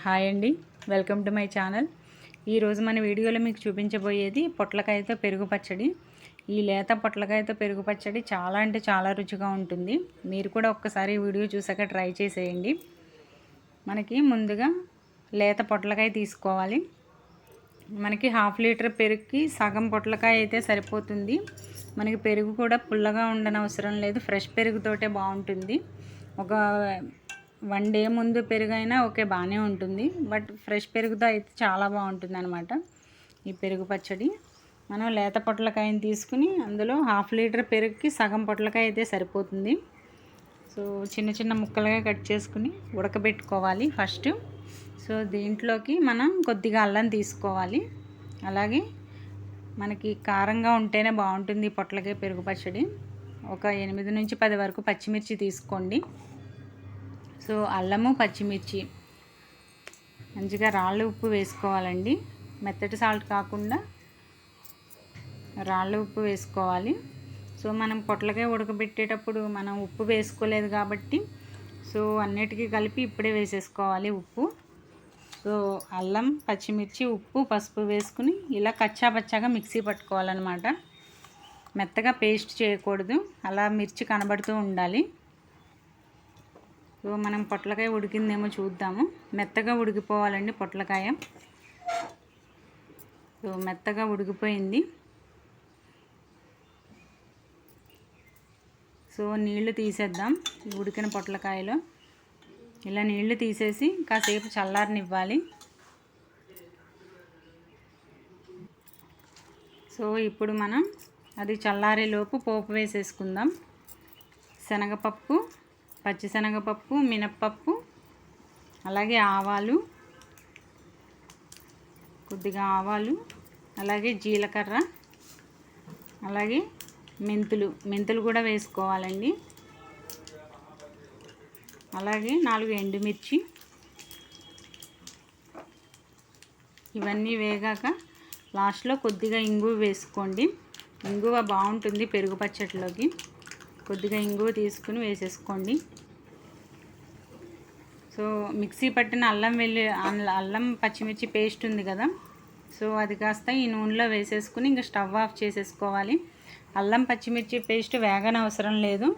Hi అండి. Welcome to my channel. ఈరోజు మన వీడియోలో మీకు చూపించబోయేది పొట్లకాయతో పెరుగు పచ్చడి. ఈ లేత పొట్లకాయతో పెరుగు పచ్చడి చాలా అంటే చాలా రుచిగా ఉంటుంది. మీరు కూడా ఒక్కసారి వీడియో చూసాక ట్రై చేసేయండి. మనకి ముందుగా లేత పొట్లకాయ తీసుకోవాలి. మనకి హాఫ్ లీటర్ పెరుగుకి సగం పొట్లకాయ అయితే సరిపోతుంది. మనకి పెరుగు కూడా పుల్లగా ఉండనవసరం లేదు. ఫ్రెష్ పెరుగుతోటే బాగుంటుంది. ఒక వన్ డే ముందు పెరుగు అయినా ఓకే బాగానే ఉంటుంది. బట్ ఫ్రెష్ పెరుగుతో అయితే చాలా బాగుంటుంది అనమాట ఈ పెరుగు పచ్చడి. మనం లేత పొట్లకాయని తీసుకుని అందులో హాఫ్ లీటర్ పెరుగుకి సగం పొట్లకాయ అయితే సరిపోతుంది. సో చిన్న చిన్న ముక్కలుగా కట్ చేసుకుని ఉడకబెట్టుకోవాలి ఫస్ట్. సో దీంట్లోకి మనం కొద్దిగా అల్లం తీసుకోవాలి. అలాగే మనకి కారంగా ఉంటేనే బాగుంటుంది పొట్లకాయ పెరుగు పచ్చడి. ఒక ఎనిమిది నుంచి పది వరకు పచ్చిమిర్చి తీసుకోండి. సో అల్లము పచ్చిమిర్చి. మంచిగా రాళ్ళు ఉప్పు వేసుకోవాలండి. మెత్తటి సాల్ట్ కాకుండా రాళ్ళ ఉప్పు వేసుకోవాలి. సో మనం పొట్లకాయ ఉడకబెట్టేటప్పుడు మనం ఉప్పు వేసుకోలేదు కాబట్టి సో అన్నిటికీ కలిపి ఇప్పుడే వేసేసుకోవాలి ఉప్పు. సో అల్లం పచ్చిమిర్చి ఉప్పు పసుపు వేసుకుని ఇలా కచ్చా పచ్చాగా మిక్సీ పట్టుకోవాలన్నమాట. మెత్తగా పేస్ట్ చేయకూడదు. అలా మిర్చి కనబడుతూ ఉండాలి. సో మనం పొట్లకాయ ఉడికిందేమో చూద్దాము. మెత్తగా ఉడికిపోవాలండి పొట్లకాయ. సో మెత్తగా ఉడికిపోయింది. సో నీళ్ళు తీసేద్దాం ఉడికిన పొట్లకాయలో. ఇలా నీళ్ళు తీసేసి కాసేపు చల్లారనివ్వాలి. సో ఇప్పుడు మనం అది చల్లారేలోపు పోపు వేసేసుకుందాం. శనగపప్పు పచ్చిశనగపప్పు మినప్పప్పు అలాగే ఆవాలు కొద్దిగా ఆవాలు అలాగే జీలకర్ర అలాగే మెంతులు. మెంతులు కూడా వేసుకోవాలండి. అలాగే నాలుగు ఎండుమిర్చి. ఇవన్నీ వేగాక లాస్ట్లో కొద్దిగా ఇంగువ వేసుకోండి. ఇంగువ బాగుంటుంది పెరుగు పచ్చట్లోకి. కొద్దిగా ఇంగువ తీసుకుని వేసేసుకోండి. సో మిక్సీ పట్టిన అల్లం వెల్లి అల్లం పచ్చిమిర్చి పేస్ట్ ఉంది కదా సో అది కాస్త ఈ నూనెలో వేసేసుకుని ఇంకా స్టవ్ ఆఫ్ చేసేసుకోవాలి. అల్లం పచ్చిమిర్చి పేస్ట్ వేగన అవసరం లేదు.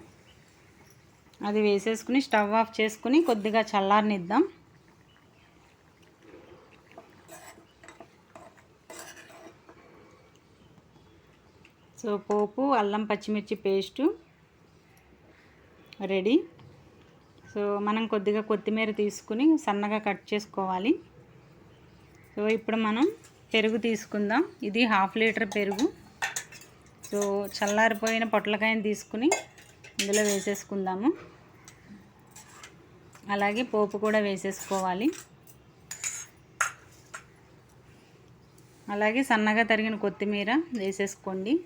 అది వేసేసుకుని స్టవ్ ఆఫ్ చేసుకుని కొద్దిగా చల్లారనిద్దాం. సో పోపు అల్లం పచ్చిమిర్చి పేస్టు రెడీ. సో మనం కొద్దిగా కొత్తిమీర తీసుకుని సన్నగా కట్ చేసుకోవాలి. సో ఇప్పుడు మనం పెరుగు తీసుకుందాం. ఇది హాఫ్ లీటర్ పెరుగు. సో చల్లారిపోయిన పొట్లకాయని తీసుకుని ఇందులో వేసేసుకుందాము. అలాగే పోపు కూడా వేసేసుకోవాలి. అలాగే సన్నగా తరిగిన కొత్తిమీర వేసేసుకోండి.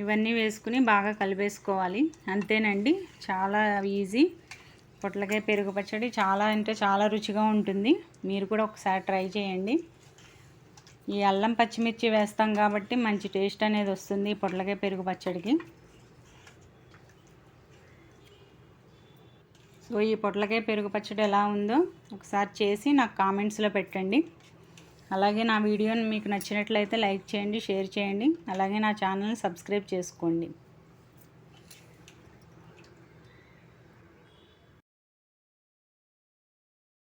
ఇవన్నీ వేసుకుని బాగా కలిపేసుకోవాలి. అంతేనండి. చాలా ఈజీ. పొట్లకాయ పెరుగు పచ్చడి చాలా అంటే చాలా రుచిగా ఉంటుంది. మీరు కూడా ఒకసారి ట్రై చేయండి. ఈ అల్లం పచ్చిమిర్చి వేస్తాం కాబట్టి మంచి టేస్ట్ అనేది వస్తుంది పొట్లకాయ పెరుగు పచ్చడికి. సో ఈ పొట్లకాయ పెరుగు పచ్చడి ఎలా ఉందో ఒకసారి చేసి నాకు కామెంట్స్లో పెట్టండి. అలాగే నా వీడియోని మీకు నచ్చినట్లయితే లైక్ చేయండి షేర్ చేయండి. అలాగే నా ఛానల్ని సబ్స్క్రైబ్ చేసుకోండి.